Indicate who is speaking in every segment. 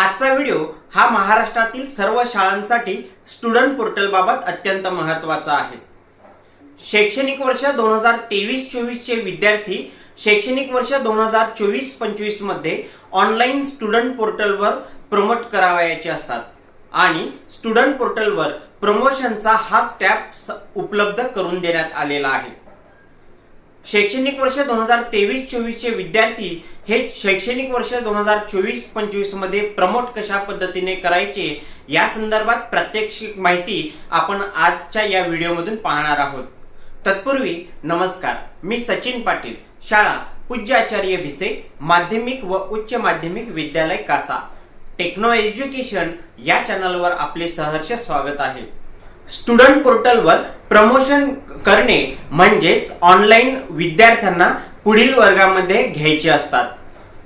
Speaker 1: आजचा व्हिडिओ हा महाराष्ट्रातील सर्व शाळांसाठी स्टुडंट पोर्टल बाबत अत्यंत महत्त्वाचा आहे. शैक्षणिक वर्ष दोन हजार तेवीस चोवीसचे विद्यार्थी शैक्षणिक वर्ष दोन हजार चोवीस पंचवीसमध्ये ऑनलाईन स्टुडंट पोर्टलवर प्रमोट करावयाचे असतात आणि स्टुडंट पोर्टलवर प्रमोशनचा हाच टॅब उपलब्ध करून देण्यात आलेला आहे. शैक्षणिक वर्ष दोन हजार तेवीस चोवीसचे विद्यार्थी हे शैक्षणिक वर्ष दोन हजार चोवीस पंचवीसमध्ये प्रमोट कशा पद्धतीने करायचे या संदर्भात प्रात्यक्षिक माहिती आपण आजच्या या व्हिडिओमधून पाहणार आहोत. तत्पूर्वी नमस्कार मी सचिन पाटील शाळा पूज्य आचार्य भिसे माध्यमिक व उच्च माध्यमिक विद्यालय कासा. टेक्नो एज्युकेशन या चॅनलवर आपले सहर्ष स्वागत आहे. स्टुडंट पोर्टलवर प्रमोशन करणे म्हणजेच ऑनलाईन विद्यार्थ्यांना पुढील वर्गामध्ये घ्यायचे असतात.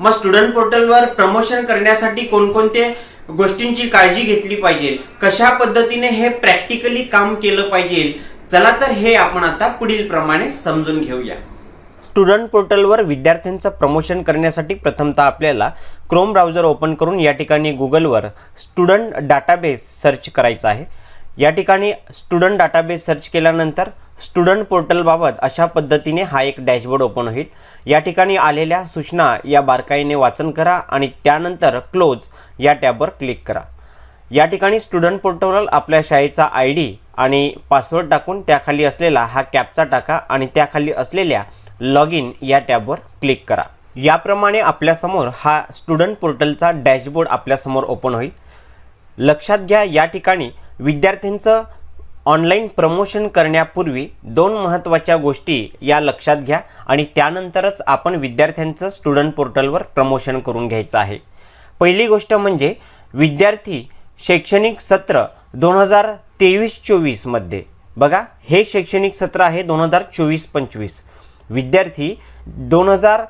Speaker 1: मग स्टुडंट पोर्टलवर प्रमोशन करण्यासाठी कोणकोणते गोष्टींची काळजी घेतली पाहिजे? कशा पद्धतीने हे प्रॅक्टिकली काम केलं पाहिजे? चला तर हे आपण आता पुढील प्रमाणे समजून घेऊया. स्टुडंट पोर्टलवर विद्यार्थ्यांचं प्रमोशन करण्यासाठी प्रथमतः आपल्याला क्रोम ब्राउझर ओपन करून या ठिकाणी गुगलवर स्टुडंट डाटाबेस सर्च करायचा आहे. या ठिकाणी स्टुडंट डाटाबेस सर्च केल्यानंतर स्टुडंट पोर्टलबाबत अशा पद्धतीने हा एक डॅशबोर्ड ओपन होईल. या ठिकाणी आलेल्या सूचना या बारकाईने वाचन करा आणि त्यानंतर क्लोज या टॅबवर क्लिक करा. या ठिकाणी स्टुडंट पोर्टल आपल्या शाळेचा आय डी आणि पासवर्ड टाकून त्याखाली असलेला हा कॅपचा टाका आणि त्याखाली असलेल्या लॉग इन या टॅबवर क्लिक करा. याप्रमाणे आपल्यासमोर हा स्टुडंट पोर्टलचा डॅशबोर्ड आपल्यासमोर ओपन होईल. लक्षात घ्या या ठिकाणी विद्यार्थ्यांचं ऑनलाईन प्रमोशन करण्यापूर्वी दोन महत्त्वाच्या गोष्टी या लक्षात घ्या आणि त्यानंतरच आपण विद्यार्थ्यांचं स्टुडंट पोर्टलवर प्रमोशन करून घ्यायचं आहे. पहिली गोष्ट म्हणजे विद्यार्थी शैक्षणिक सत्र दोन हजार तेवीस चोवीसमध्ये बघा हे शैक्षणिक सत्र आहे दोन हजार चोवीस पंचवीस. विद्यार्थी दोन हजार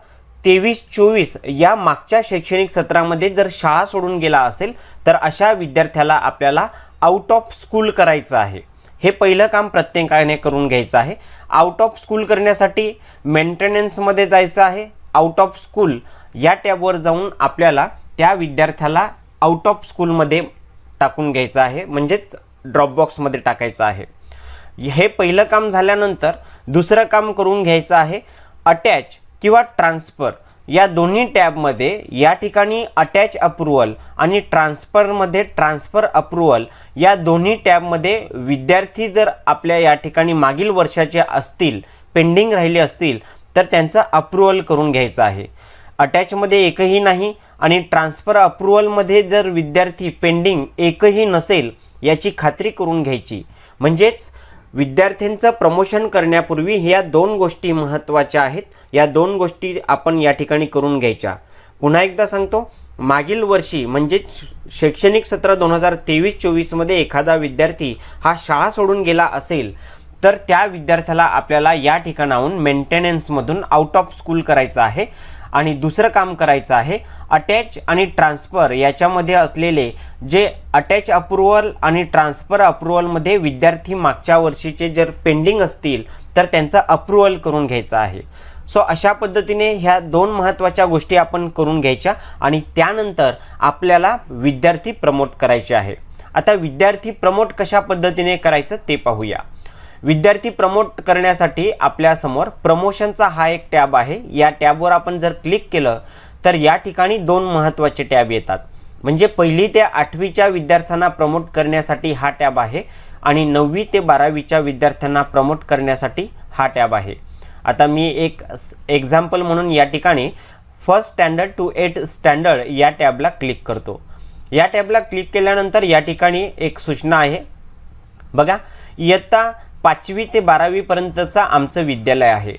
Speaker 1: तेवीस चोवीस या मागच्या शैक्षणिक सत्रामध्ये जर शाळा सोडून गेला असेल तर अशा विद्यार्थ्याला आपल्याला आउट ऑफ स्कूल करायचं आहे. हे पहिलं काम प्रत्येकाने करून घ्यायचं आहे. आउट ऑफ स्कूल करण्यासाठी मेंटेनन्समध्ये जायचं आहे. आउट ऑफ स्कूल या टॅबवर जाऊन आपल्याला त्या विद्यार्थ्याला आउट ऑफ स्कूलमध्ये टाकून घ्यायचं आहे. म्हणजेच ड्रॉपबॉक्समध्ये टाकायचं आहे. हे पहिलं काम झाल्यानंतर दुसरं काम करून घ्यायचं आहे. अटॅच किंवा ट्रान्सफर या दोन्ही टॅबमध्ये या ठिकाणी अटॅच अप्रुवल आणि ट्रान्सफरमध्ये ट्रान्सफर अप्रुवल या दोन्ही टॅबमध्ये विद्यार्थी जर आपल्या या ठिकाणी मागील वर्षाचे असतील पेंडिंग राहिले असतील तर त्यांचं अप्रुवल करून घ्यायचं आहे. अटॅचमध्ये एकही नाही आणि ट्रान्सफर अप्रुवलमध्ये जर विद्यार्थी पेंडिंग एकही नसेल याची खात्री करून घ्यायची. म्हणजेच विद्यार्थ्यांचं प्रमोशन करण्यापूर्वी ह्या दोन गोष्टी महत्त्वाच्या आहेत. या दोन गोष्टी आपण या ठिकाणी करून घ्यायच्या. पुन्हा एकदा सांगतो मागील वर्षी म्हणजे शैक्षणिक सत्र दोन हजार तेवीस चोवीसमध्ये एखादा विद्यार्थी हा शाळा सोडून गेला असेल तर त्या विद्यार्थ्याला आपल्याला या ठिकाणाहून मेंटेनन्समधून आउट ऑफ स्कूल करायचं आहे. आणि दुसरं काम करायचं आहे अटॅच आणि ट्रान्सफर याच्यामध्ये असलेले जे अटॅच अप्रुव्हल आणि ट्रान्सफर अप्रुव्हलमध्ये विद्यार्थी मागच्या वर्षीचे जर पेंडिंग असतील तर त्यांचं अप्रुव्हल करून घ्यायचं आहे. सो अशा पद्धतीने ह्या दोन महत्त्वाच्या गोष्टी आपण करून घ्यायच्या आणि त्यानंतर आपल्याला विद्यार्थी प्रमोट करायचे आहे. आता विद्यार्थी प्रमोट कशा पद्धतीने करायचं ते पाहूया. विद्यार्थी प्रमोट करण्यासाठी आपल्यासमोर प्रमोशनचा हा एक टॅब आहे. या टॅबवर आपण जर क्लिक केलं तर या ठिकाणी दोन महत्त्वाचे टॅब येतात. म्हणजे पहिली ते आठवीच्या विद्यार्थ्यांना प्रमोट करण्यासाठी हा टॅब आहे आणि नववी ते बारावीच्या विद्यार्थ्यांना प्रमोट करण्यासाठी हा टॅब आहे. आता मी एक एक्झाम्पल म्हणून या ठिकाणी first standard to eight standard या टॅबला क्लिक करतो. या टॅबला क्लिक केल्यानंतर या ठिकाणी एक सूचना आहे. बघा इयत्ता पाचवी ते बारावीपर्यंतचा आमचं विद्यालय आहे.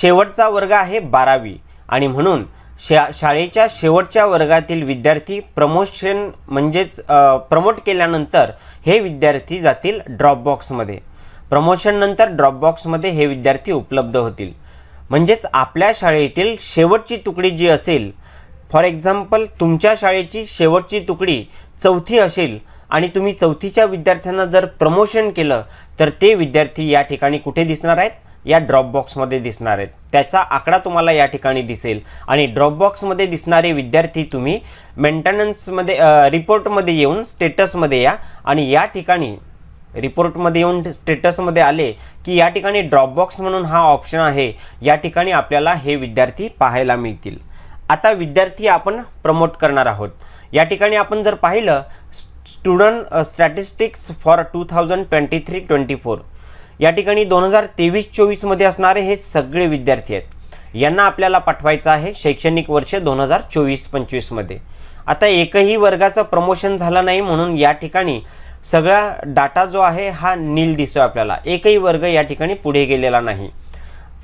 Speaker 1: शेवटचा वर्ग आहे बारावी. आणि म्हणून शा शाळेच्या शेवटच्या वर्गातील विद्यार्थी प्रमोशन म्हणजेच प्रमोट केल्यानंतर हे विद्यार्थी जातील ड्रॉपबॉक्समध्ये. प्रमोशननंतर ड्रॉपबॉक्समध्ये हे विद्यार्थी उपलब्ध होतील. म्हणजेच आपल्या शाळेतील शेवटची तुकडी जी असेल फॉर एक्झाम्पल तुमच्या शाळेची शेवटची तुकडी चौथी असेल आणि तुम्ही चौथीच्या विद्यार्थ्यांना जर प्रमोशन केलं तर ते विद्यार्थी या ठिकाणी कुठे दिसणार आहेत? या ड्रॉपबॉक्समध्ये दिसणार आहेत. त्याचा आकडा तुम्हाला या ठिकाणी दिसेल. आणि ड्रॉपबॉक्समध्ये दिसणारे विद्यार्थी तुम्ही मेंटेनन्समध्ये रिपोर्टमध्ये येऊन स्टेटसमध्ये या. आणि या ठिकाणी रिपोर्टमध्ये येऊन स्टेटसमध्ये आले की या ठिकाणी ड्रॉपबॉक्स म्हणून हा ऑप्शन आहे. या ठिकाणी आपल्याला हे विद्यार्थी पाहायला मिळतील. आता विद्यार्थी आपण प्रमोट करणार आहोत. या ठिकाणी आपण जर पाहिलं student statistics for two thousand twenty three twenty four या ठिकाणी दोन हजार तेवीस चोवीसमध्ये असणारे हे सगळे विद्यार्थी आहेत. यांना आपल्याला पाठवायचं आहे शैक्षणिक वर्ष दोन हजार चोवीस पंचवीसमध्ये. आता एकही वर्गाचं प्रमोशन झालं नाही म्हणून या ठिकाणी सगळा डाटा जो आहे हा नील दिसतो आपल्याला. एकही वर्ग या ठिकाणी पुढे गेलेला नाही.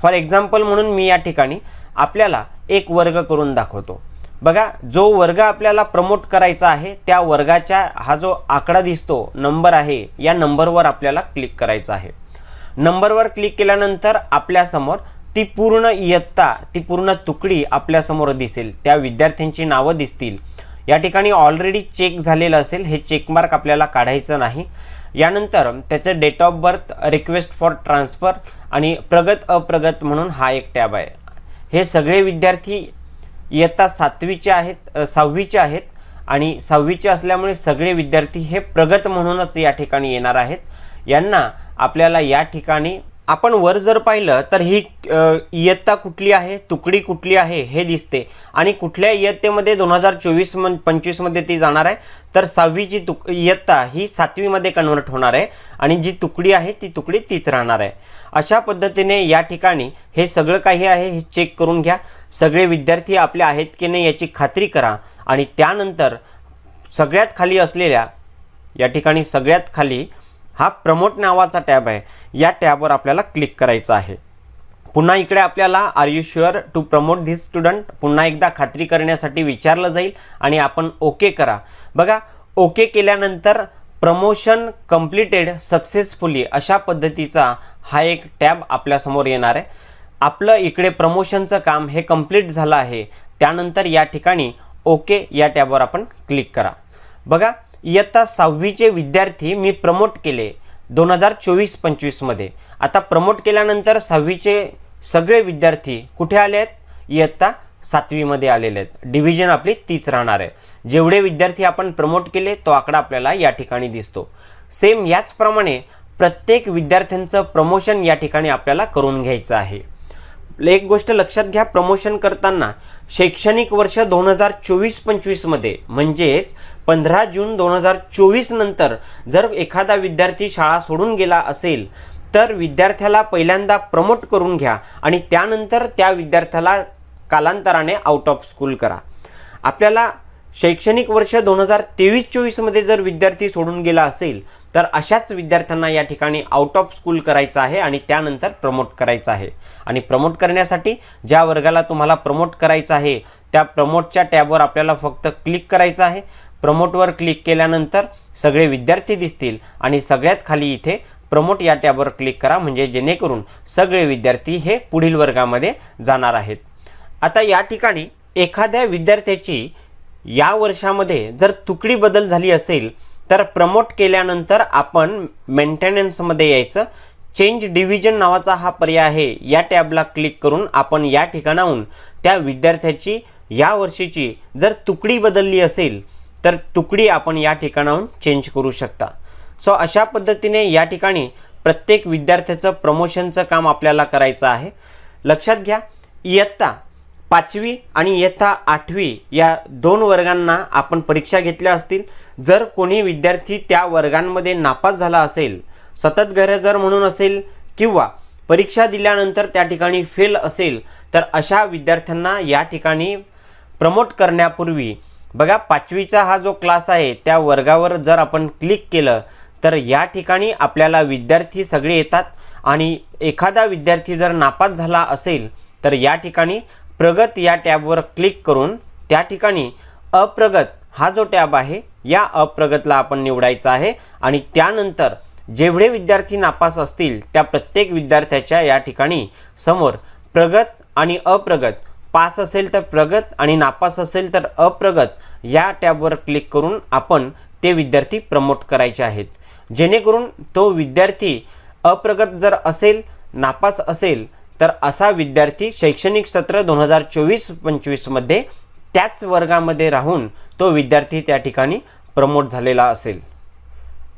Speaker 1: फॉर एक्झाम्पल म्हणून मी या ठिकाणी आपल्याला एक वर्ग करून दाखवतो. बघा जो वर्ग आपल्याला प्रमोट करायचा आहे त्या वर्गाच्या हा जो आकडा दिसतो नंबर आहे या नंबरवर आपल्याला क्लिक करायचा आहे. नंबरवर क्लिक केल्यानंतर आपल्यासमोर ती पूर्ण इयत्ता ती पूर्ण तुकडी आपल्यासमोर दिसेल. त्या विद्यार्थ्यांची नावं दिसतील. या ठिकाणी ऑलरेडी चेक झालेलं असेल हे चेकमार्क आपल्याला काढायचं नाही. यानंतर त्याचं date of birth request for transfer आणि प्रगत अप्रगत म्हणून हा एक टॅब आहे. हे सगळे विद्यार्थी इयत्ता सातवीचे आहेत सहावीच्या सहावीचे आहेत आणि सहावीचे असल्यामुळे सगळे विद्यार्थी हे प्रगत म्हणूनच या ठिकाणी येणार आहेत. यांना आपल्याला या ठिकाणी आपण वर जर पाहिलं तर ही इयत्ता कुठली आहे तुकडी कुठली आहे हे दिसते. आणि कुठल्या इयत्तेमध्ये दोन हजार चोवीस मन पंचवीसमध्ये ती जाणार आहे तर सहावीची तुक इयत्ता ही सातवीमध्ये कन्व्हर्ट होणार आहे आणि जी तुकडी आहे ती तुकडी तीच राहणार आहे. अशा पद्धतीने या ठिकाणी हे सगळं काही आहे हे चेक करून घ्या. सगळे विद्यार्थी आपले आहेत की नाही याची खात्री करा. आणि त्यानंतर सगळ्यात खाली असलेल्या या ठिकाणी सगळ्यात खाली हा प्रमोट नावाचा टॅब आहे. या टॅबवर आपल्याला क्लिक करायचं आहे. पुन्हा इकडे आपल्याला are you sure to promote this student पुन्हा एकदा खात्री करण्यासाठी विचारलं जाईल आणि आपण ओके करा. बघा ओके केल्यानंतर प्रमोशन कम्प्लिटेड सक्सेसफुली अशा पद्धतीचा हा एक टॅब आपल्यासमोर येणार आहे. आपलं इकडे प्रमोशनचं काम हे कंप्लीट झालं आहे. त्यानंतर या ठिकाणी ओके या टॅबवर आपण क्लिक करा. बघा इयत्ता सहावीचे विद्यार्थी मी प्रमोट केले दोन हजार चोवीस पंचवीसमध्ये आता प्रमोट केल्यानंतर सहावीचे सगळे विद्यार्थी कुठे आले आहेत? इयत्ता सातवीमध्ये आलेले आहेत. डिव्हिजन आपली तीच राहणार आहे. जेवढे विद्यार्थी आपण प्रमोट केले तो आकडा आपल्याला या ठिकाणी दिसतो. सेम याचप्रमाणे प्रत्येक विद्यार्थ्यांचं प्रमोशन या ठिकाणी आपल्याला करून घ्यायचं आहे. एक गोष्ट लक्षात घ्या प्रमोशन करताना शैक्षणिक वर्ष दोन हजार चोवीस पंचवीसमध्ये म्हणजेच पंधरा जून दोन हजार चोवीस नंतर जर एखादा विद्यार्थी शाळा सोडून गेला असेल तर विद्यार्थ्याला पहिल्यांदा प्रमोट करून घ्या आणि त्यानंतर त्या विद्यार्थ्याला कालांतराने आउट ऑफ स्कूल करा. आपल्याला शैक्षणिक वर्ष दोन हजार तेवीस चोवीसमध्ये जर विद्यार्थी सोडून गेला असेल तर अशाच विद्यार्थ्यांना या ठिकाणी आउट ऑफ स्कूल करायचं आहे आणि त्यानंतर प्रमोट करायचं आहे. आणि प्रमोट करण्यासाठी ज्या वर्गाला तुम्हाला प्रमोट करायचं आहे त्या प्रमोटच्या टॅबवर आपल्याला फक्त क्लिक करायचं आहे. प्रमोटवर क्लिक केल्यानंतर सगळे विद्यार्थी दिसतील आणि सगळ्यात खाली इथे प्रमोट या टॅबवर क्लिक करा म्हणजे जेणेकरून सगळे विद्यार्थी हे पुढील वर्गामध्ये जाणार आहेत. आता या ठिकाणी एखाद्या विद्यार्थ्याची या वर्षामध्ये जर तुकडी बदल झाली असेल तर प्रमोट केल्यानंतर आपण मेंटेनन्समध्ये यायचं. चेंज डिव्हिजन नावाचा हा पर्याय आहे. या टॅबला क्लिक करून आपण या ठिकाणाहून त्या विद्यार्थ्याची या वर्षीची जर तुकडी बदलली असेल तर तुकडी आपण या ठिकाणाहून चेंज करू शकता. सो अशा पद्धतीने या ठिकाणी प्रत्येक विद्यार्थ्याचं प्रमोशनचं काम आपल्याला करायचं आहे. लक्षात घ्या इयत्ता पाचवी आणि इयत्ता आठवी या दोन वर्गांना आपण परीक्षा घेतल्या असतील. जर कोणी विद्यार्थी त्या वर्गांमध्ये नापास झाला असेल सतत गैरहजर म्हणून असेल किंवा परीक्षा दिल्यानंतर त्या ठिकाणी फेल असेल तर अशा विद्यार्थ्यांना या ठिकाणी प्रमोट करण्यापूर्वी बघा पाचवीचा हा जो क्लास आहे त्या वर्गावर जर आपण क्लिक केलं तर या ठिकाणी आपल्याला विद्यार्थी सगळे येतात आणि एखादा विद्यार्थी जर नापास झाला असेल तर या ठिकाणी प्रगत या टॅबवर क्लिक करून त्या ठिकाणी अप्रगत हा जो टॅब आहे या अप्रगतला आपण निवडायचा आहे आणि त्यानंतर जेवढे विद्यार्थी नापास असतील त्या प्रत्येक विद्यार्थ्याच्या या ठिकाणी समोर प्रगत आणि अप्रगत. पास असेल तर प्रगत आणि नापास असेल तर अप्रगत या टॅबवर क्लिक करून आपण ते विद्यार्थी प्रमोट करायचे आहेत. जेणेकरून तो विद्यार्थी अप्रगत जर असेल नापास असेल तर असा विद्यार्थी शैक्षणिक सत्र दोन हजार चोवीस पंचवीसमध्ये त्याच वर्गामध्ये राहून तो विद्यार्थी त्या ठिकाणी प्रमोट झालेला असेल.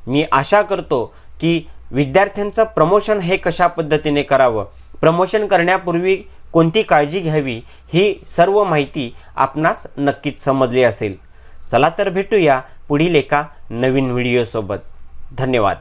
Speaker 1: मी आशा करतो की विद्यार्थ्यांचं प्रमोशन हे कशा पद्धतीने करावं? प्रमोशन करण्यापूर्वी कोणती काळजी घ्यावी? ही सर्व माहिती आपणास नक्कीच समजली असेल. चला तर भेटूया पुढील एका नवीन व्हिडिओसोबत. धन्यवाद.